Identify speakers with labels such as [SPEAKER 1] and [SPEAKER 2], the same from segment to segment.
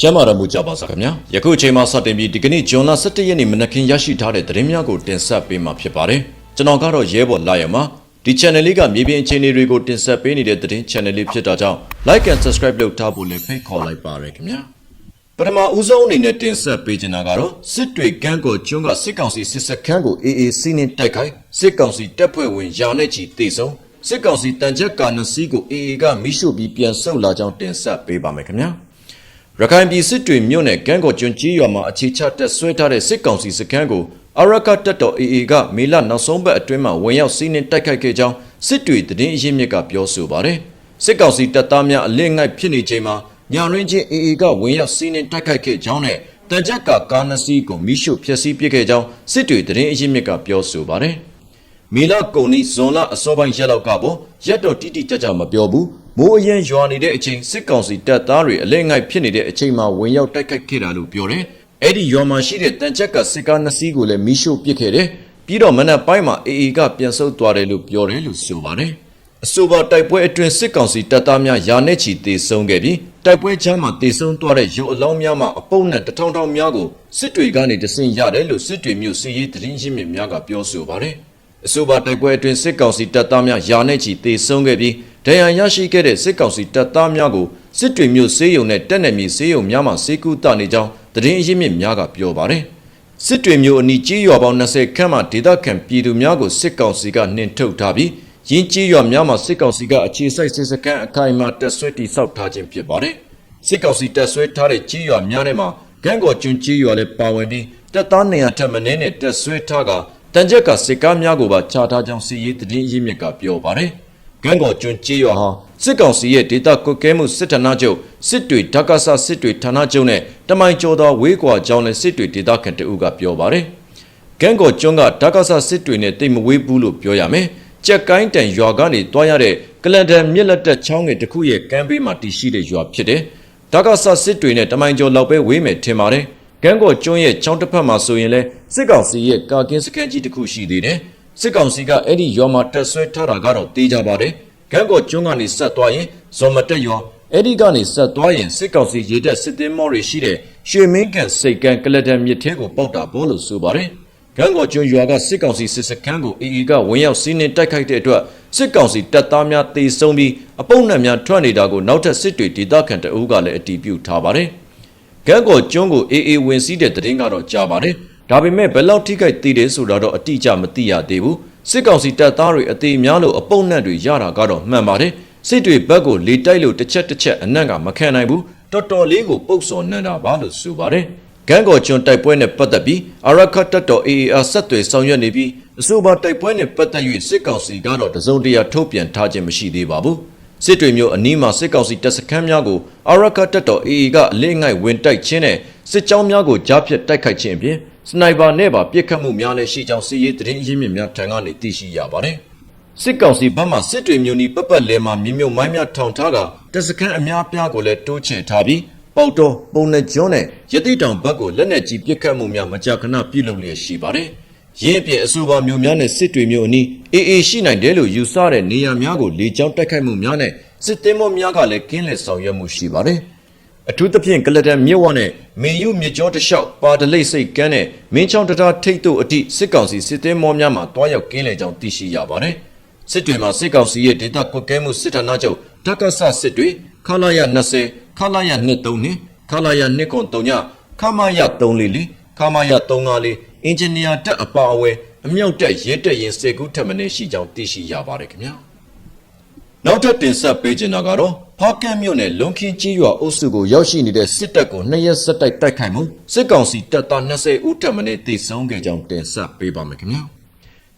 [SPEAKER 1] ကျမ်းမာတော်မူကြပါစားခင်ဗျာယခုအချိန်မှစတင်ပြီးဒီကနေ့ဂျွန်လ17ရက်နေ့မနက်ခင်းရရှိထားတဲ့သတင်းများကိုတင်ဆက်ပေးမှာဖြစ်ပါတယ်ကျွန်တော်ကတော့ရဲဘော်လာရမှာဒီ channel လေးကမြေပြင်အခြေအနေတွေကိုတင်ဆက်ပေးနေတဲ့သတင်း channel လေးဖြစ်တာကြောင့် like and subscribe လုပ်ထားဖို့လည်းဖိတ်ခေါ်လိုက်ပါရခင်ဗျာပထမဦးဆုံးအနေနဲ့တင်ဆက်ပေးချင်တာကတော့စစ်တွေကန်းကိုကျွန်းကစစ်ကောင်စီစစ်စခန်းကိုအေးအေးစီးနှင်းတိုက်ခိုက်စစ်ကောင်စီတပ်ဖွဲ့ဝင်ရာနဲ့ချီတေဆုံးစစ်ကောင်စီတန်ချက်ကာနစီကိုအေးအေးကမိရှုပြီးပြန်ဆုတ်လာကြောင်းတင်ဆက်ပေးပါမယ်ခင်ဗျာ ရခိုင်ပြည်စစ်တွေမြို့နယ်ကန်းကော်ကျွန်းကြီးရွာမှာအခြေချတက်ဆွဲထားတဲ့စစ်ကောင်စီစခန်းကိုအရကတက်တော် AA ကမေလနောက်ဆုံးပတ်အတွင်းမှာဝင်ရောက်စီးနင်းတိုက်ခိုက်ခဲ့ကြောင်းစစ်တွေသတင်းအရင်းမြစ်ကပြောဆိုပါတယ်။စစ်ကောင်စီတပ်သားများအလင်းငိုက်ဖြစ်နေချိန်မှာညရင်းချင်း AA ကဝင်ရောက်စီးနင်းတိုက်ခိုက်ခဲ့ကြောင်းနဲ့တကြက်ကကားနစီကိုမိရှုဖျက်ဆီးပစ်ခဲ့ကြောင်းစစ်တွေသတင်းအရင်းမြစ်ကပြောဆိုပါတယ်။မီလာကုံနီဇွန်လအစောပိုင်းရက်လောက်ကပေါ့ရက်တော့တိတိကျကျမပြောဘူး မိုးအရင်ရွာနေတဲ့အချိန်စစ်ကောင်စီတပ်သားတွေအလဲငိုက်ဖြစ်နေတဲ့အချိန်မှာဝင်ရောက်တိုက်ခိုက်ခဲ့တာလို့ပြောတယ်အဲ့ဒီရွာမှာရှိတဲ့တန်ချက်ကစစ်ကားနှစ်စီးကိုလည်းမီးရှို့ပစ်ခဲ့တယ်ပြီးတော့မနက်ပိုင်းမှာအေအေကပြန်ဆုတ်သွားတယ်လို့ပြောတယ်လို့ဆိုပါတယ်အဆိုပါတိုက်ပွဲအတွင်းစစ်ကောင်စီတပ်သားများယာနဲ့ချီတေဆုံးခဲ့ပြီးတိုက်ပွဲချမ်းမှာတေဆုံးသွားတဲ့ရုပ်အလောင်းများမှာအပုပ်နဲ့တထောင်ထောင်များကိုစစ်တွေကနေတဆင့်ရတယ်လို့စစ်တွေမျိုးစီရေးသတင်းရင်းမြစ်များကပြောဆိုပါတယ်အဆိုပါတိုက်ပွဲအတွင်းစစ်ကောင်စီတပ်သားများယာနဲ့ချီတေဆုံးခဲ့ပြီး ဒဏ်ရာရရှိခဲ့တဲ့စစ်ကောင်စီတပ်သားများကိုစစ်တွေမျိုးစေးရုံနဲ့တက်နယ်မြေစေးရုံများမှာစေကူတနေကြောင်းသတင်းအရင်းမြစ်များကပြောပါတယ်စစ်တွေမျိုးအနီးကြီးရွာပေါင်း20ခန့်မှဒေသခံပြည်သူများကိုစစ်ကောင်စီကနှင်ထုတ်ထားပြီးရင်းကြီးရွာများမှာစစ်ကောင်စီကအခြေစိုက်စစ်စခန်းအခိုင်အမာတပ်ဆွဲတည်ဆောက်ထားခြင်းဖြစ်ပါတယ်စစ်ကောင်စီတပ်ဆွဲထားတဲ့ကြီးရွာများထဲမှာဂန်းကော်ကျွန်းကြီးရွာလည်းပါဝင်ပြီးတပ်သားနေရာထက်မနည်းနဲ့တပ်ဆွဲထားကတန်ကြက်ကစစ်ကားများကိုပါချထားကြောင်းစီရေးသတင်းရင်းမြစ်ကပြောပါတယ် ဂန်းကော်ကျွန်းကြီးရွာဟာစစ်ကောင်စီရဲ့ဒေတာကွက်ကဲမှုစစ်ဌာနချုပ်စစ်တွေဓကဆစစ်တွေဌာနချုပ်နဲ့တမိုင်ကျော်သောဝေးကွာကြောင်းနဲ့စစ်တွေဒေတာခန်တအုပ်ကပြောပါတယ်။ဂန်းကော်ကျွန်းကဓကဆစစ်တွေနဲ့တိတ်မဝေးဘူးလို့ပြောရမယ်။ကြက်ကိုင်းတန်ရွာကနေတွားရတဲ့ကလန်ဒန်မြစ်လက်တက်ချောင်းငယ်တစ်ခုရဲ့ကမ်းဘေးမှာတည်ရှိတဲ့ရွာဖြစ်တယ်။ဓကဆစစ်တွေနဲ့တမိုင်ကျော်လောက်ပဲဝေးမယ်ထင်ပါတယ်။ဂန်းကော်ကျွန်းရဲ့ချောင်းတစ်ဖက်မှာဆိုရင်လဲစစ်ကောင်စီရဲ့ကာကင်းစခန်းကြီးတစ်ခုရှိသေးတယ်။ စစ်ကောင်စီကအဲ့ဒီရွာမှာတက်ဆွဲထားတာကတော့တေးကြပါတယ်။ဂန်းကော်ကျွန်းကနေဆက်သွားရင်ဇော်မတက်ရွာအဲ့ဒီကနေဆက်သွားရင်စစ်ကောင်စီရေတပ်စစ်သည်မော်တွေရှိတဲ့ရွှေမင်းကန်စိတ်ကန်ကလဒန်မြစ်ထဲကိုပေါက်တာပေါ်လို့ဆိုပါတယ်။ဂန်းကော်ကျွန်းရွာကစစ်ကောင်စီစစ်စခန်းကိုအေအေကဝင်ရောက်စီးနင်းတိုက်ခိုက်တဲ့အတွက်စစ်ကောင်စီတပ်သားများတေဆုံးပြီးအပုံနဲ့များထွက်နေတာကိုနောက်ထပ်စစ်တွေဒေသခံတအုပ်ကလည်းအတီးပြုထားပါတယ်။ဂန်းကော်ကျွန်းကိုအေအေဝင်စီးတဲ့တရင်ကတော့ကြားပါတယ်။ ဒါပေမဲ့ဘယ်လောက်ထိခိုက်သေးတယ်ဆိုတာတော့အတိအကျမသိရသေးဘူး။စစ်ကောင်စီတပ်သားတွေအသေးများလို့အပုံနဲ့တွေရတာကတော့မှန်ပါတယ်။စစ်တွေဘက်ကိုလေတိုက်လို့တစ်ချက်တစ်ချက်အနံ့ကမခံနိုင်ဘူးတော်တော်လေးကိုပုတ်စော်နှံ့တာပါလို့ဆိုပါတယ်။ဂန်းကော်ကျွန်းတိုက်ပွဲနဲ့ပတ်သက်ပြီးအရခတ်တပ်တော် AAR ဆက်သွယ်ဆောင်ရွက်နေပြီးအဆိုပါတိုက်ပွဲနဲ့ပတ်သက်၍စစ်ကောင်စီကတော့တစုံတရာထုတ်ပြန်ထားခြင်းမရှိသေးပါဘူး။စစ်တွေမျိုးအနီးမှာစစ်ကောင်စီတပ်စခန်းများကိုအရခတ်တပ်တော် AA ကအလေးငိုက်ဝင်တိုက်ခြင်းနဲ့စစ်ကြောင်းများကိုကြားဖြတ်တိုက်ခိုက်ခြင်းအပြင် စနိုက်ပါနဲ့ပါပစ်ခတ်မှုများလည်းရှိကြောင်းစီရေးသတင်းအရင်းမြစ်များထံကနေသိရှိရပါတယ်။စစ်ကောင်စီဘက်မှစစ်တွေမျိုးနီပတ်ပတ်လဲမှာမြင်းမြုံမိုင်းများထောင်ထားကတပ်စခန်းအများပြားကိုလည်းတိုးချဲ့ထားပြီးပေါတော်ပုံနဲ့ကျွန်းနဲ့ရတိတောင်ဘက်ကိုလက်နက်ကြီးပစ်ခတ်မှုများမကြာခဏပြုလုပ်လျက်ရှိပါတယ်။ရင်းအပြင်အဆိုပါမျိုးများနဲ့စစ်တွေမျိုးအနီးအေးအေးရှိနိုင်တယ်လို့ယူဆတဲ့နေရာများကိုလေကြောင်းတိုက်ခိုက်မှုများနဲ့စစ်သည်မောများကလည်းကင်းလည်ဆောင်ရွက်မှုရှိပါတယ်။ အထူးသဖြင့်ကလဒန်မြစ်ဝနဲ့မေယုမြစ်ကြောတလျှောက်ပါဒလိတ်စိတ်ကန်းနဲ့မင်းချောင်းတတားထိတ်တို့အထိစစ်ကောင်စီစစ်သည်မောများမှာတွားရောက်ကင်းလည်ကြောင်းသိရှိရပါတယ်။စစ်တွေမှာစစ်ကောင်စီရဲ့ဒေတာကွက်ကဲမှုစစ်ဌာနချုပ်ဓကဆစစ်တွေခလာရ20ခလာရ23ခလာရ2.3ညခမရ344ခမရ354အင်ဂျင်နီယာတက်အပါအဝဲအမြောက်တက်ရဲတက်ရင်စေကူးထက်မနေရှိကြောင်းသိရှိရပါတယ်ခင်ဗျာ နောက်ထပ်တင်ဆက်ပေးချင်တာကတော့ဖားကန့်မြို့နယ်လုံခင်းကြီးရွာအုပ်စုကိုရောက်ရှိနေတဲ့စစ်တပ်ကိုနှစ်ရက်ဆက်တိုက်တိုက်ခိုက်မှုစစ်ကောင်စီတပ်သား20ဦးထက်မနေသေဆုံးခဲ့ကြောင်းတင်ဆက်ပေးပါမယ်ခင်ဗျာ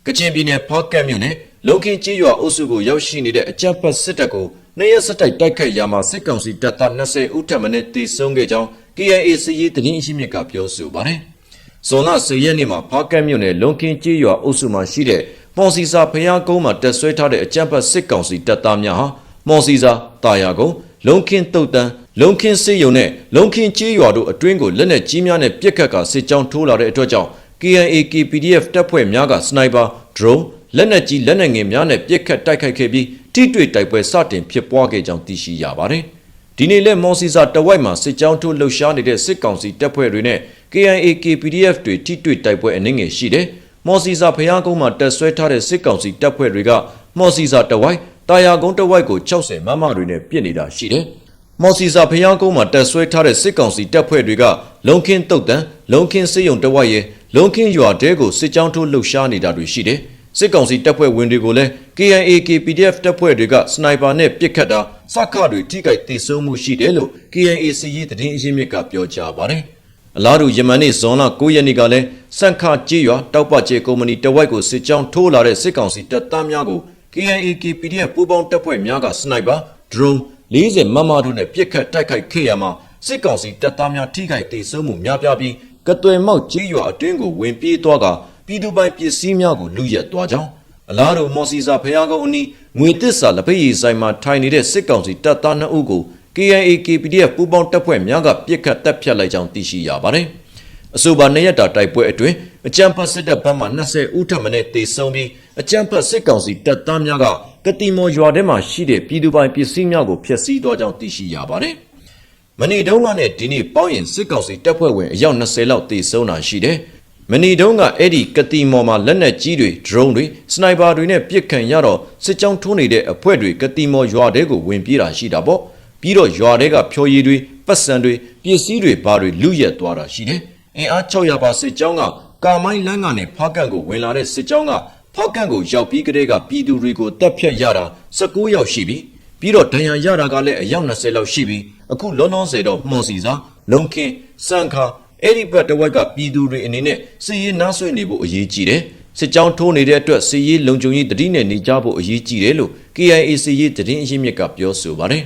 [SPEAKER 1] ကချင်ပြည်နယ်ဖောက်ကတ်မြို့နယ်လုံခင်းကြီးရွာအုပ်စုကိုရောက်ရှိနေတဲ့အကြမ်းဖက်စစ်တပ်ကိုနှစ်ရက်ဆက်တိုက်တိုက်ခိုက်ရမှာစစ်ကောင်စီတပ်သား20ဦးထက်မနည်းသေဆုံးခဲ့ကြောင်း KIA စီရေးသတင်းအရှိမြစ်ကပြောဆိုပါတယ်။ဇွန်လ10ရက်နေ့မှာဖောက်ကတ်မြို့နယ်လုံခင်းကြီးရွာအုပ်စုမှာရှိတဲ့ မော်စီစာဖျားကုန်းမှာတက်ဆွဲထားတဲ့အကြမ်းဖက်စစ်ကောင်စီတပ်သားများဟာမော်စီစာတာယာကုန်းလုံခင်းတုတ်တန်းလုံခင်းစေးရုံနဲ့လုံခင်းကြီးရွာတို့အတွင်းကိုလက်နက်ကြီးများနဲ့ပစ်ခတ်ကစစ်ကြောင်းထိုးလာတဲ့အတွက်ကြောင့် KIA KPDF တပ်ဖွဲ့များကစနိုက်ပါ drone လက်နက်ကြီးလက်နက်ငယ်များနဲ့ပစ်ခတ်တိုက်ခိုက်ခဲ့ပြီးထိတွေ့တိုက်ပွဲစတင်ဖြစ်ပွားခဲ့ကြောင်းသိရှိရပါတယ်။ဒီနေ့လဲမော်စီစာတဝိုက်မှာစစ်ကြောင်းထိုးလှုပ်ရှားနေတဲ့စစ်ကောင်စီတပ်ဖွဲ့တွေနဲ့ KIA KPDF တွေထိတွေ့တိုက်ပွဲအနှင်းငယ်ရှိတယ်။ မော်စီစာဖျားကုန်းမှာတက်ဆွဲထားတဲ့စစ်ကောင်စီတပ်ဖွဲ့တွေကမော်စီစာတဝိုက်တာယာကုန်းတဝိုက်ကို60မမတွေနဲ့ပြစ်နေတာရှိတယ်။မော်စီစာဖျားကုန်းမှာတက်ဆွဲထားတဲ့စစ်ကောင်စီတပ်ဖွဲ့တွေကလုံခင်းတုတ်တန်လုံခင်းစေယုံတဝိုက်ရဲ့လုံခင်းရွာတဲကိုစစ်ကြောင်းထိုးလှုပ်ရှားနေတာတွေရှိတယ်။စစ်ကောင်စီတပ်ဖွဲ့ဝင်တွေကိုလည်း KIA KPDF တပ်ဖွဲ့တွေကစနိုက်ပါနဲ့ပစ်ခတ်တာစက္ခတွေထိခိုက်ဒေဆုံးမှုရှိတယ်လို့ KIA စီရေးသတင်းအရင်းမြစ်ကပြောကြားပါတယ်။အလားတူယမန်နေ့ဇွန်လ9ရက်နေ့ကလည်း စန့်ခကြေးရွာတောက်ပကျေကုမ္ပဏီတဝိုက်ကိုစစ်ကြောင်းထိုးလာတဲ့စစ်ကောင်စီတပ်သားများကို KIA KPDF ပူးပေါင်းတပ်ဖွဲ့များကစနိုက်ပါ drone 40မမတို့နဲ့ပစ်ခတ်တိုက်ခိုက်ခဲ့ရမှာစစ်ကောင်စီတပ်သားများထိခိုက်ဒေဆုံးမှုများပြားပြီးကသွယ်မောက်ကြေးရွာအတွင်းကိုဝင်ပြေးသွားကပြည်သူပိုင်ပစ္စည်းများကိုလူရက်သွားကြောင်းအလားတူမော်စီစာဖျားကုန်းအနီးငွေတစ္ဆာလက်ဖက်ရည်ဆိုင်မှာထိုင်နေတဲ့စစ်ကောင်စီတပ်သား2ဦးကို KIA KPDF ပူးပေါင်းတပ်ဖွဲ့များကပြစ်ခတ်တပ်ဖြတ်လိုက်ကြောင်းသိရှိရပါတယ်။ အဆိုပါနှစ်ရက်တာတိုက်ပွဲအတွင်းအကြမ်းဖက်စစ်တပ်ဘက်မှ20ဦးထပ်မံတေဆုံးပြီးအကြမ်းဖက်စစ်ကောင်စီတပ်သားများကကတိမော်ရွာထဲမှာရှိတဲ့ပြည်သူပိုင်ပစ္စည်းများကိုဖျက်ဆီးသွားကြောင်းသိရှိရပါတယ်။မနေ့တုန်းကနဲ့ဒီနေ့ပေါင်းရင်စစ်ကောင်စီတပ်ဖွဲ့ဝင်အယောက်20လောက်တေဆုံးတာရှိတယ်။မနီတုံးကအဲ့ဒီကတိမော်မှာလက်နက်ကြီးတွေဒရုန်းတွေစနိုက်ပါတွေနဲ့ပစ်ခံရတော့စစ်ကြောင်းထိုးနေတဲ့အဖွဲ့တွေကတိမော်ရွာတဲကိုဝင်ပြေးတာရှိတာပေါ့ပြီးတော့ရွာတဲကဖြော်ရည်တွေပတ်စံတွေပစ္စည်းတွေဘာတွေလူရက်သွားတာရှိတယ် အင်အား600ပါစစ်ကြောင်းကကာမိုင်းလန်းကနေဖားကန့်ကိုဝင်လာတဲ့စစ်ကြောင်းကဖားကန့်ကိုရောက်ပြီးကတည်းကပြည်သူတွေကိုတပ်ဖြတ်ရတာ19ယောက်ရှိပြီပြီးတော့ဒဏ်ရာရတာကလည်းအယောက်20လောက်ရှိပြီအခုလုံးလုံးစေတော့မှုံစီစာလုံခင်းစံခါအဲ့ဒီဘက်တစ်ဝက်ကပြည်သူတွေအနေနဲ့စီရေးနားဆွေးနေဖို့အရေးကြီးတယ်စစ်ကြောင်းထိုးနေတဲ့အတွက်စီရေးလုံခြုံရေးတတိနဲ့နေကြဖို့အရေးကြီးတယ်လို့ KIA စီရေးတရင်အရင်းမြစ်ကပြောဆိုပါတယ်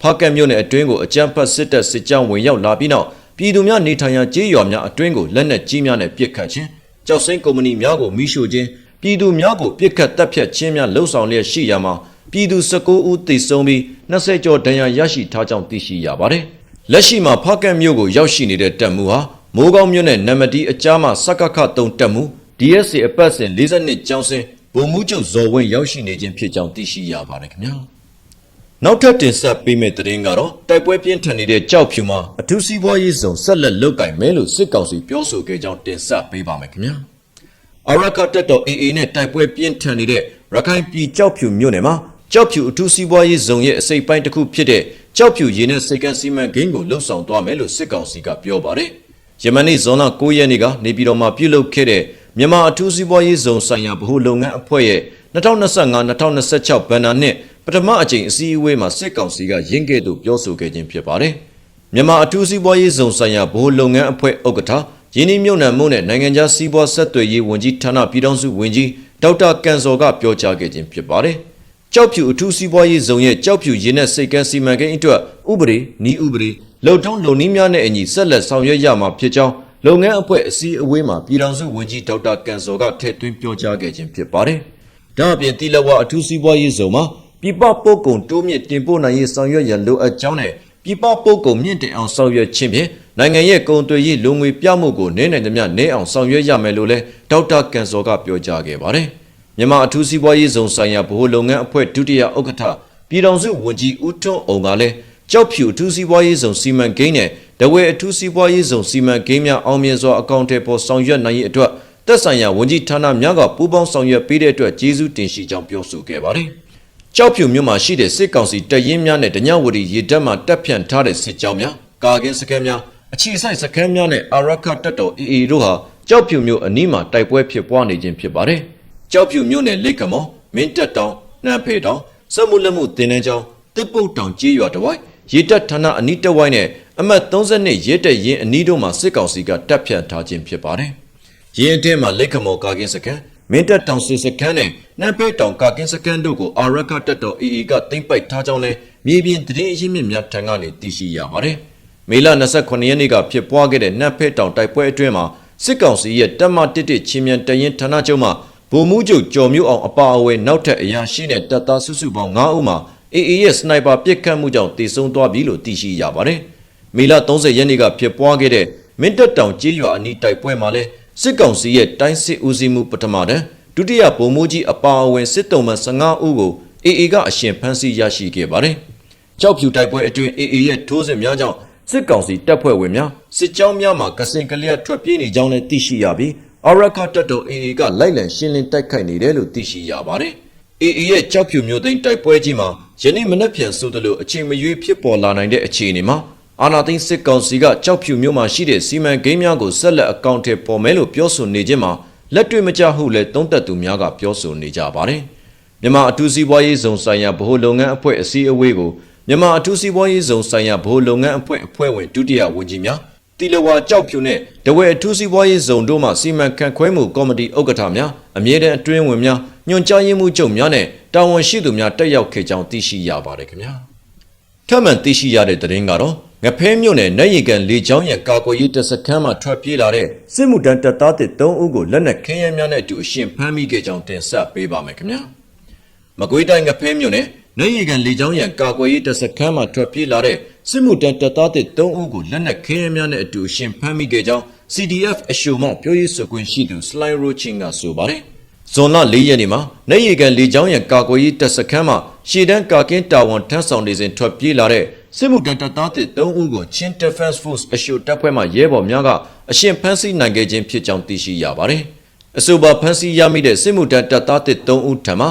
[SPEAKER 1] ဖားကတ်မြို့နယ်အတွင်းကိုအကြမ်းဖက်စစ်တပ်စစ်ကြောင်းဝင်ရောက်လာပြီးနောက် ပြည်သူများနေထိုင်ရာကျေးရွာများအတွင်းကိုလက်နက်ကြီးများနဲ့ပစ်ခတ်ခြင်းကြောက်စိမ်းကုမ္ပဏီများကိုမိရှို့ခြင်းပြည်သူများကိုပစ်ခတ်တပ်ဖြတ်ခြင်းများလှုံ့ဆော်လျက်ရှိရာမှာပြည်သူ19ဦးသေဆုံးပြီး20ကျော်ဒဏ်ရာရရှိထားကြောင်းသိရှိရပါတယ်။လက်ရှိမှာဖားကတ်မြို့ကိုရောက်ရှိနေတဲ့တပ်မှုဟာမိုးကောင်းမြို့နယ်နမတီအကြားမှာစကခ3တပ်မှု DSC အပတ်စဉ်42ကျောင်းစင်ဗိုလ်မှူးချုပ်ဇော်ဝင်းရောက်ရှိနေခြင်းဖြစ်ကြောင်းသိရှိရပါတယ်ခင်ဗျာ။ နောက်ထပ်တင်ဆက်ပေးမယ့်သတင်းကတော့တိုက်ပွဲပြင်းထန်နေတဲ့ကြောက်ဖြူမှာအထူးစီးပွားရေးဆောင်ဆက်လက်လုတ်ကင်မဲလို့စစ်ကောင်စီပြောဆိုခဲ့ကြောင်းတင်ဆက်ပေးပါမယ်ခင်ဗျာ။အရကတက်တော် AA နဲ့တိုက်ပွဲပြင်းထန်နေတဲ့ရခိုင်ပြည်ကြောက်ဖြူမြို့နယ်မှာကြောက်ဖြူအထူးစီးပွားရေးဇုံရဲ့အစိပ်ပိုင်းတစ်ခုဖြစ်တဲ့ကြောက်ဖြူရေနဲ့စိတ်ကန်းစီမံကိန်းကိုလှုပ်ဆောင်သွားမယ်လို့စစ်ကောင်စီကပြောပါတယ်။ယမန်နေ့ဇွန်လ9ရက်နေ့ကနေပြည်တော်မှာပြုလုပ်ခဲ့တဲ့မြန်မာအထူးစီးပွားရေးဇုံဆိုင်ရာဗဟိုလုပ်ငန်းအဖွဲ့ရဲ့2025-2026ဘဏ္ဍာနှစ် ပထမအကြိမ်အစည်းအဝေးမှာစစ်ကောင်စီကရင်းခဲ့သူပြောဆိုခဲ့ခြင်းဖြစ်ပါတယ်။မြန်မာအထူးစီးပွားရေးဇုံဆိုင်ရာဗဟိုလုပ်ငန်းအဖွဲ့ဥက္ကဋ္ဌယင်းဒီမြုံနံမှုနဲ့နိုင်ငံခြားစီးပွားဆက်သွယ်ရေးဝန်ကြီးဌာနပြည်ထောင်စုဝန်ကြီးဒေါက်တာကန်စော်ကပြောကြားခဲ့ခြင်းဖြစ်ပါတယ်။ကြောက်ဖြူအထူးစီးပွားရေးဇုံရဲ့ကြောက်ဖြူရင်းနဲ့စိတ်ကန်းစီမံကိန်းအတွက်ဥပဒေနီးဥပဒေလုံထုံးလုံနည်းများနဲ့အညီဆက်လက်ဆောင်ရွက်ရမှာဖြစ်ကြောင်းလုပ်ငန်းအဖွဲ့အစည်းအဝေးမှာပြည်ထောင်စုဝန်ကြီးဒေါက်တာကန်စော်ကထည့်သွင်းပြောကြားခဲ့ခြင်းဖြစ်ပါတယ်။ဒါအပြင်တီလဝအထူးစီးပွားရေးဇုံမှာ ပြပပုတ်ကုံတိုးမြင့်တင်ပို့နိုင်ရေးဆောင်ရွက်ရန်လိုအပ်ကြောင်းနဲ့ပြပပုတ်ကုံမြင့်တင်အောင်ဆောင်ရွက်ခြင်းဖြင့်နိုင်ငံရဲ့ကုန်သွယ်ရေးလူငွေပြမှုကိုနည်းနိုင်သမျှနည်းအောင်ဆောင်ရွက်ရမယ်လို့လည်းဒေါက်တာကန်စော်ကပြောကြားခဲ့ပါတယ်။မြန်မာအထူးစီးပွားရေးဇုံဆိုင်ရာဗဟိုလုပ်ငန်းအဖွဲ့ဒုတိယဥက္ကဋ္ဌပြည်ထောင်စုဝန်ကြီးဦးထွန်းအောင်ကလည်းကြောက်ဖြူအထူးစီးပွားရေးဇုံစီမံကိန်းနဲ့တဝဲအထူးစီးပွားရေးဇုံစီမံကိန်းများအောင်မြင်စွာအကောင့်ထဲပေါ်ဆောင်ရွက်နိုင်ရေးအတွက်သက်ဆိုင်ရာဝန်ကြီးဌာနများကပူးပေါင်းဆောင်ရွက်ပေးတဲ့အတွက်ကျေးဇူးတင်ရှိကြောင်းပြောဆိုခဲ့ပါတယ်။ ကြောက်ဖြူမြို့မှာရှိတဲ့စစ်ကောင်စီတပ်ရင်းများနဲ့တညဝတီရေတပ်မှတပ်ဖြန့်ထားတဲ့စစ်ကြောင်းများကာကင်းစခန်းများအခြေဆိုင်စခန်းများနဲ့အာရခတပ်တော် AA တို့ဟာကြောက်ဖြူမြို့အနီးမှာတိုက်ပွဲဖြစ်ပွားနေခြင်းဖြစ်ပါတယ်။ကြောက်ဖြူမြို့နယ်လိတ်ကမောမင်းတက်တောင်နှမ်းဖေတောင်စက်မှုလက်မှုတင်နှန်းကျောင်းတစ်ပုတ်တောင်ကြေးရွာတစ်ဝိုက်ရေတပ်ဌာနအနီးတစ်ဝိုက်နဲ့အမှတ်32ရဲတပ်ရင်းအနီးတို့မှာစစ်ကောင်စီကတပ်ဖြန့်ထားခြင်းဖြစ်ပါတယ်။ရင်းအတွင်းမှာလက်ခမော်ကာကင်းစကန် မင်းတပ်တောင်စစ်စခန်းနဲ့နမ်ပဲတောင်ကာကင်းစခန်းတို့ကိုအာရခတပ်တော် AA ကတင်ပိုက်ထားကြောင်းလဲမြေပြင်သတင်းအရင်းမြစ်များထံကနေသိရှိရပါတယ်။မေလ29ရက်နေ့ကဖြစ်ပွားခဲ့တဲ့နမ်ဖဲတောင်တိုက်ပွဲအတွင်းမှာစစ်ကောင်စီရဲ့တပ်မတစ်တစ်ချင်းမြန်တရင်ဌာနချုပ်မှဗိုလ်မှူးချုပ်ကျော်မျိုးအောင်အပါအဝင်နောက်ထပ်အရာရှိတဲ့တပ်သားစုစုပေါင်း9ဦးမှာ AA ရဲ့စနိုက်ပါပစ်ခတ်မှုကြောင့်တေဆုံးသွားပြီလို့သိရှိရပါတယ်။မေလ30ရက်နေ့ကဖြစ်ပွားခဲ့တဲ့မင်းတပ်တောင်ကြေးရွာအနီးတိုက်ပွဲမှာလဲ စစ်ကောင်စီရဲ့တိုင်းစစ်ဦးစီးမှုပထမတန်းဒုတိယဗိုလ်မှူးကြီးအပါအဝင်စစ်တုံးမှ15ဦးကို AA ကအရှင်ဖမ်းဆီးရရှိခဲ့ပါတယ်ကြောက်ဖြူတိုက်ပွဲအတွင်း AA ရဲ့ထိုးစစ်များကြောင့်စစ်ကောင်စီတပ်ဖွဲ့ဝင်များစစ်ကြောင်းများမှာကစင်ကလျက်ထွက်ပြေးနေကြောင်းလည်းသိရှိရပြီးအရခတပ်တော် AA ကလိုက်လံရှင်းလင်းတိုက်ခိုက်နေတယ်လို့သိရှိရပါတယ်။ AA ရဲ့ကြောက်ဖြူမျိုးသိန်းတိုက်ပွဲကြီးမှာယနေ့မနက်ဖြန်ဆိုသလိုအချိန်မရွေးဖြစ်ပေါ်လာနိုင်တဲ့အခြေအနေမှာ အာနာသိန်းစစ်ကောင်စီကကြောက်ဖြူမျိုးမှာရှိတဲ့စီမံကိန်းများကိုဆက်လက်အကောင့်ထဲပေါ်မယ်လို့ပြောဆိုနေခြင်းမှာလက်တွေ့မကျဟုလည်းသုံးသက်သူများကပြောဆိုနေကြပါတယ်။မြန်မာအထူးစီးပွားရေးဇုံဆိုင်ရာဗဟိုလုပ်ငန်းအဖွဲ့အစည်းအဝေးကိုမြန်မာအထူးစီးပွားရေးဇုံဆိုင်ရာဗဟိုလုပ်ငန်းအဖွဲ့အဖွဲ့ဝင်ဒုတိယဝန်ကြီးများတီလဝါကြောက်ဖြူနဲ့တဝဲအထူးစီးပွားရေးဇုံတို့မှစီမံခန့်ခွဲမှုကော်မတီဥက္ကဋ္ဌများအမြဲတမ်းအတွင်းဝင်များညွှန်ကြားရေးမှူးချုပ်များနဲ့တာဝန်ရှိသူများတက်ရောက်ခဲ့ကြောင်းသိရှိရပါတယ်ခင်ဗျာ ထပ်မံသိရှိရတဲ့သတင်းကတော့ငဖဲမြို့နယ်နိုင်ရီကန်လေချောင်းရဲ့ကာကွယ်ရေးတပ်စခန်းမှထွက်ပြေးလာတဲ့စစ်မှုတန်းတပ်သားတစ်3ဦးကိုလက်နက်ခဲယမ်းများနဲ့အတူအရှင်ဖမ်းမိခဲ့ကြောင်းတင်ဆက်ပေးပါမယ်ခင်ဗျာမကွေးတိုင်းငဖဲမြို့နယ်နိုင်ရီကန်လေချောင်းရဲ့ကာကွယ်ရေးတပ်စခန်းမှထွက်ပြေးလာတဲ့စစ်မှုတန်းတပ်သားတစ်3ဦးကိုလက်နက်ခဲယမ်းများနဲ့အတူအရှင်ဖမ်းမိခဲ့ကြောင်း CDF အရှုံမှပြောရေးဆိုခွင့်ရှိသူ Sly Rochin ကဆိုပါတယ် ဇွန်လ၄ရက်နေ့မှာနေရီကန်လေချောင်းရံကာကွယ်ရေးတပ်စခန်းမှာရှေ့တန်းကာကင်းတာဝန်ထမ်းဆောင်နေစဉ်ထွက်ပြေးလာတဲ့စစ်မှုတပ်တပ်သားတစ်၃ဦးကိုချင်း Defense Force အရှုတပ်ဖွဲ့မှရဲဘော်များကအရှင်ဖမ်းဆီးနိုင်ခဲ့ခြင်းဖြစ်ကြောင်းသိရှိရပါတယ်။အဆိုပါဖမ်းဆီးရမိတဲ့စစ်မှုတပ်တပ်သားတစ်၃ဦးထံမှ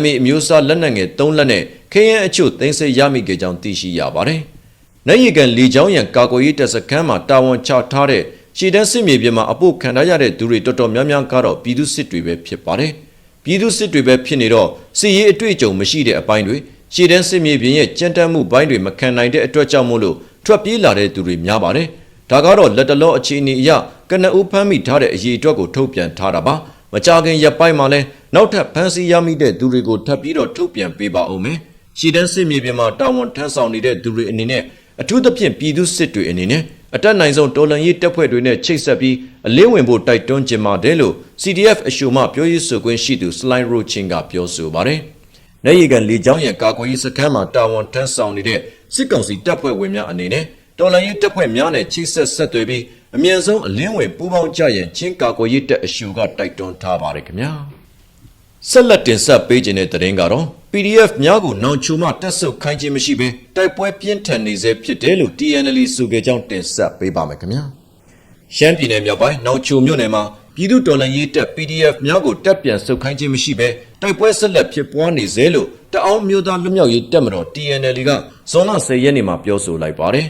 [SPEAKER 1] MA အမျိုးအစားလက်နက်ငယ်၃လက်နဲ့ခရမ်းအချို့သိမ်းဆည်းရမိခဲ့ကြောင်းသိရှိရပါတယ်။နိုင်ရီကန်လေချောင်းရံကာကွယ်ရေးတပ်စခန်းမှာတာဝန်ချထားတဲ့ ရှေ့တန်းစစ်မြေပြင်မှာအဖို့ခံထားရတဲ့သူတွေတော်တော်များများကတော့ပြည်သူစစ်တွေပဲဖြစ်ပါတယ်။ပြည်သူစစ်တွေပဲဖြစ်နေတော့စစ်ရေးအတွေ့အကြုံမရှိတဲ့အပိုင်းတွေရှေ့တန်းစစ်မြေပြင်ရဲ့ကြမ်းတမ်းမှုပိုင်းတွေမခံနိုင်တဲ့အတွက်ကြောင့်မို့လို့ထွက်ပြေးလာတဲ့သူတွေများပါတယ်။ဒါကတော့လက်တလောအခြေအနေအရကနဦးဖမ်းမိထားတဲ့အရေးအတွက်ကိုထုတ်ပြန်ထားတာပါ။မကြခင်ရက်ပိုင်းမှာလဲနောက်ထပ်ဖမ်းဆီးရမိတဲ့သူတွေကိုထပ်ပြီးတော့ထုတ်ပြန်ပေးပါဦးမယ်။ရှေ့တန်းစစ်မြေပြင်မှာတာဝန်ထမ်းဆောင်နေတဲ့သူတွေအနေနဲ့အထူးသဖြင့်ပြည်သူစစ်တွေအနေနဲ့ အတက်နိုင်ဆုံးတော်လန်ရေးတပ်ဖွဲ့တွေနဲ့ချိတ်ဆက်ပြီးအလင်းဝင်ဖို့တိုက်တွန်းခြင်းပါတယ်လို့ CDF အရှုံမှပြောရေးဆိုခွင့်ရှိသူ Slide Rochin ကပြောဆိုပါတယ်။နေရီကန်လေကြောင်းရဲ့ကာကွယ်ရေးစခန်းမှာတာဝန်ထမ်းဆောင်နေတဲ့စစ်ကောင်စီတပ်ဖွဲ့ဝင်များအနေနဲ့တော်လန်ရေးတပ်ဖွဲ့များနဲ့ချိတ်ဆက်ဆက်သွယ်ပြီးအမြင့်ဆုံးအလင်းဝင်ပူးပေါင်းကြရင်ချင်းကာကွယ်ရေးတပ်အရှုကတိုက်တွန်းထားပါတယ်ခင်ဗျာ။ ဆက်လက်တင်ဆက်ပေးခြင်းတဲ့သတင်းကတော့ PDF များကိုနောင်ချိုမှတက်ဆုပ်ခိုင်းခြင်းမရှိဘဲတိုက်ပွဲပြင်းထန်နေစေဖြစ်တယ်လို့ TNL ဆိုကြကြောင်းတင်ဆက်ပေးပါမယ်ခင်ဗျာရှမ်းပြည်နယ်မြောက်ပိုင်းနောင်ချိုမြို့နယ်မှာပြည်သူတော်လှန်ရေးတပ် PDF များကိုတပ်ပြန်ဆုပ်ခိုင်းခြင်းမရှိဘဲတိုက်ပွဲဆက်လက်ဖြစ်ပွားနေစေလို့တအောင်းမျိုးသားလွတ်မြောက်ရေးတပ်မတော် TNL ကဇွန်လ10ရက်နေ့မှာပြောဆိုလိုက်ပါတယ်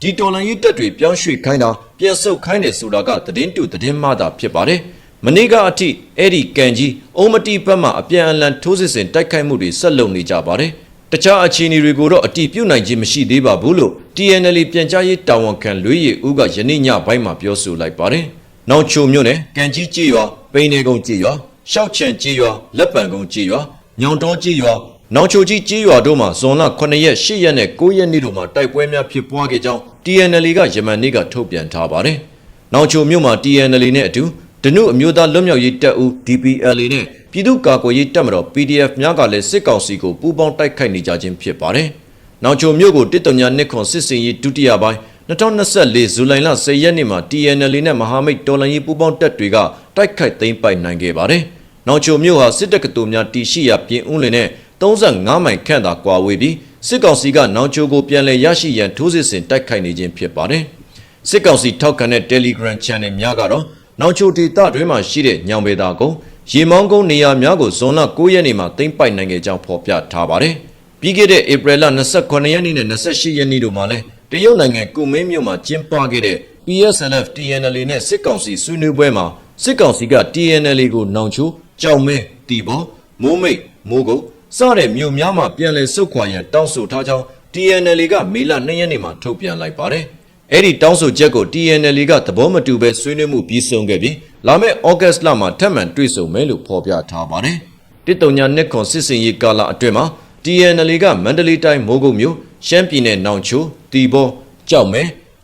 [SPEAKER 1] ဒီတော်လှန်ရေးတပ်တွေပြောင်းရွှေ့ခိုင်းတာပြန်ဆုပ်ခိုင်းတယ်ဆိုတာကသတင်းတူသတင်းမှသာဖြစ်ပါတယ် မနေ့ကအထိအဲ့ဒီကန်ကြီးအုံမတီဘက်မှအပြန်အလှန်ထိုးစစ်ဆင်တိုက်ခိုက်မှုတွေဆက်လုပ်နေကြပါတယ်။တခြားအခြေအနေတွေကိုတော့အတိပြုတ်နိုင်ခြင်းမရှိသေးပါဘူးလို့ TNL ပြန်ကြားရေးတာဝန်ခံလွေးရည်ဦးကယနေ့ညပိုင်းမှာပြောဆိုလိုက်ပါတယ်။နောက်ချိုမြို့နယ်ကန်ကြီးကြေးရွာပိန်းနေကုန်းကြေးရွာရှောက်ချန်ကြေးရွာလက်ပံကုန်းကြေးရွာညောင်တော်ကြေးရွာနောက်ချိုကြီးကြေးရွာတို့မှာဇွန်လ9ရက်10ရက်နဲ့9ရက်နေ့တို့မှာတိုက်ပွဲများဖြစ်ပွားခဲ့ကြောင်း TNL ကယမန်နေ့ကထုတ်ပြန်ထားပါတယ်။နောက်ချိုမြို့မှာ TNL နဲ့အတူ ဒနုအမျိုးသားလွတ်မြောက်ရေးတပ်ဦး DPLA နဲ့ပြည်သူ့ကာကွယ်ရေးတပ်မတော် PDF များကလည်းစစ်ကောင်စီကိုပူးပေါင်းတိုက်ခိုက်နေကြခြင်းဖြစ်ပါတယ်။နောက်ချိုမြို့ကိုတစ်တုံညာနှစ်ခွန်စစ်စင်ရေးဒုတိယပိုင်း2024ဇူလိုင်လ10ရက်နေ့မှာ TNL နဲ့မဟာမိတ်တော်လှန်ရေးပူးပေါင်းတပ်တွေကတိုက်ခိုက်သိမ်းပိုက်နိုင်ခဲ့ပါတယ်။နောက်ချိုမြို့ဟာစစ်တပ်ကတူများတီရှိရာပြင်ဦးလင်နဲ့35မိုင်ခန့်သာကွာဝေးပြီးစစ်ကောင်စီကနောက်ချိုကိုပြန်လည်ရရှိရန်ထိုးစစ်ဆင်တိုက်ခိုက်နေခြင်းဖြစ်ပါတယ်။စစ်ကောင်စီထောက်ခံတဲ့ Telegram Channel များကတော့ နောက်ချိုဒေသတွင်းမှာရှိတဲ့ညောင်ပေသာကုန်းရေမောင်းကုန်းနေရာများကိုဇွန်လ9ရက်နေ့မှာသိမ်းပိုက်နိုင်ခဲ့ကြောင်းဖော်ပြထားပါတယ်။ပြီးခဲ့တဲ့ဧပြီလ29ရက်နေ့နဲ့28ရက်နေ့တို့မှာလည်းတရုတ်နိုင်ငံကုမင်းမြို့မှာကျင်းပခဲ့တဲ့ PSLF TNL နဲ့စစ်ကောင်စီဆွေးနွေးပွဲမှာစစ်ကောင်စီက TNL ကိုနောင်ချိုကြောင်မဲတီဘောမိုးမိတ်မိုးကုတ်စတဲ့မြို့များမှာပြန်လည်ဆုတ်ခွာရန်တောင်းဆိုထားကြောင်း TNL ကမေလ2ရက်နေ့မှာထုတ်ပြန်လိုက်ပါတယ်။ အဲ့ဒီတောင်းဆိုချက်ကို TNL ကသဘောမတူဘဲဆွေးနွေးမှုပြီးဆုံးခဲ့ပြီးလာမယ့်ဩဂတ်လမှာထပ်မံတွေ့ဆုံမယ်လို့ဖော်ပြထားပါတယ်။တစ်တုံညာနှစ်ခွန်စစ်စင်ရေးကာလအတွင်းမှာ TNL ကမန္တလေးတိုင်းမိုးကုတ်မြို့ရှမ်းပြည်နယ်နောင်ချိုတီဘောကြောက်မဲ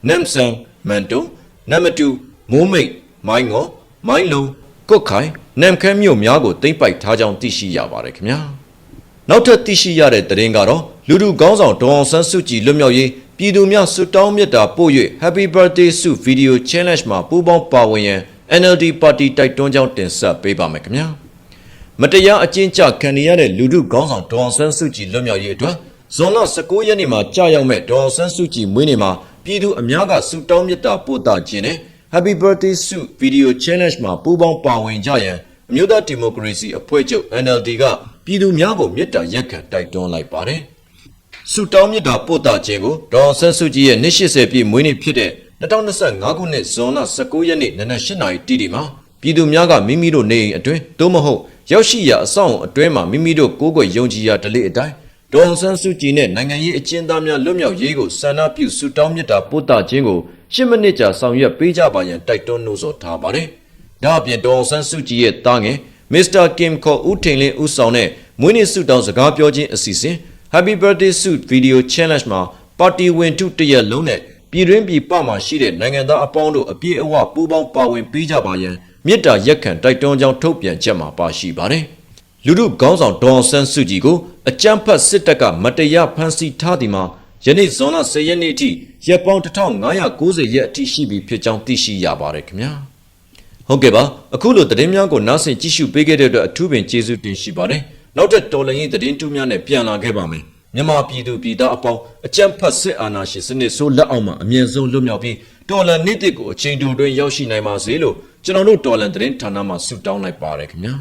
[SPEAKER 1] နမ်ဆန်မန်တုံနမတူမိုးမိတ်မိုင်းငေါမိုင်းလုံကုတ်ခိုင်နမ်ခမ်းမြို့များကိုတိမ့်ပိုက်ထားကြောင်းသိရှိရပါတယ်ခင်ဗျာနောက်ထပ်သိရှိရတဲ့သတင်းကတော့လူလူကောင်းဆောင်ဒေါအောင်ဆန်းစုကြည်လွတ်မြောက်ရေး ပြည်သူများဆုတောင်းမြတ်တာပို့၍ Happy Birthday ဆု Video Challenge မှာပူးပေါင်းပါဝင်ရန် NLD ပါတီတိုက်တွန်းကြောင်းတင်ဆက်ပေးပါမယ်ခင်ဗျာမတရားအကျဉ်းချခံနေရတဲ့လူထုခေါင်းဆောင်ဒေါအောင်ဆန်းစုကြည်လွတ်မြောက်ရေးအတွက်ဇွန်လ19ရက်နေ့မှာကြာရောက်မဲ့ဒေါ်အောင်ဆန်းစုကြည်မွေးနေ့မှာပြည်သူအများကဆုတောင်းမြတ်တာပို့တာခြင်းနဲ့ Happy Birthday ဆု Video Challenge မှာပူးပေါင်းပါဝင်ကြရန်အမျိုးသားဒီမိုကရေစီအဖွဲ့ချုပ် NLD ကပြည်သူများကိုမြတ်တာရက်ခံတိုက်တွန်းလိုက်ပါတယ်။ ဆုတောင်းမြတ်တာပို့တာခြင်းကိုဒေါ်အောင်ဆန်းစုကြည်ရဲ့နှစ်80ပြည့်မွေးနေ့ဖြစ်တဲ့2025ခုနှစ်ဇွန်လ19ရက်နေ့နနက်8:00နာရီတိတိမှာပြည်သူများကမိမိတို့နေအိမ်အတွင်းသို့မဟုတ်ရောက်ရှိရာအဆောင်အတွင်းမှာမိမိတို့ကိုယ်ကိုယ်ယုံကြည်ရာဓလေ့အတိုင်းဒေါ်အောင်ဆန်းစုကြည်နဲ့နိုင်ငံရေးအကျဉ်းသားများလွတ်မြောက်ရေးကိုဆန္ဒပြုဆုတောင်းမြတ်တာပို့တာခြင်းကို10မိနစ်ကြာဆောင်ရွက်ပေးကြပါရန်တိုက်တွန်းနှိုးဆော်ထားပါတယ်။ဒါအပြင်ဒေါ်အောင်ဆန်းစုကြည်ရဲ့တားငယ်မစ္စတာကင်ခေါ်ဦးထင်လင်းဦးဆောင်တဲ့မွေးနေ့ဆုတောင်းစကားပြောခြင်းအစီအစဉ် Happy Birthday Suit Video Challenge မှာပါတီဝင်ထုတစ်ရက်လုံးနဲ့ပြည်တွင်းပြည်ပမှာရှိတဲ့နိုင်ငံသားအပေါင်းတို့အပြည့်အဝပူးပေါင်းပါဝင်ပေးကြပါရန်မြစ်တာရက်ခံတိုက်တွန်းကြောင်းထုတ်ပြန်ချက်မှာပါရှိပါတယ်။လူထုခေါင်းဆောင်ဒေါ်အောင်ဆန်းစုကြည်ကိုအကြမ်းဖက်စစ်တပ်ကမတရားဖမ်းဆီးထားသည်မှာယနေ့ဇွန်လ10ရက်နေ့အထိရက်ပေါင်း1590ရက်အထိရှိပြီဖြစ်ကြောင်းသိရှိရပါတယ်ခင်ဗျာ။ဟုတ်ကဲ့ပါအခုလိုသတင်းများကိုနားဆင်ကြည့်ရှုပေးခဲ့တဲ့အတွက်အထူးပင်ကျေးဇူးတင်ရှိပါတယ် နောက်ထပ်တော်လှန်ရေးသတင်းတူးများနဲ့ပြန်လာခဲ့ပါမယ်မြန်မာပြည်သူပြည်သားအပေါင်းအကြမ်းဖက်စစ်အာဏာရှင်စနစ်ဆိုးလက်အောက်မှာအမြင့်ဆုံးလွတ်မြောက်ပြီးတော်လှန်နေ့တစ်ကိုအချိန်တိုတွင်ရောက်ရှိနိုင်ပါစေလို့ကျွန်တော်တို့တော်လှန်သတင်းဌာနမှဆုတောင်းလိုက်ပါတယ်ခင်ဗျာ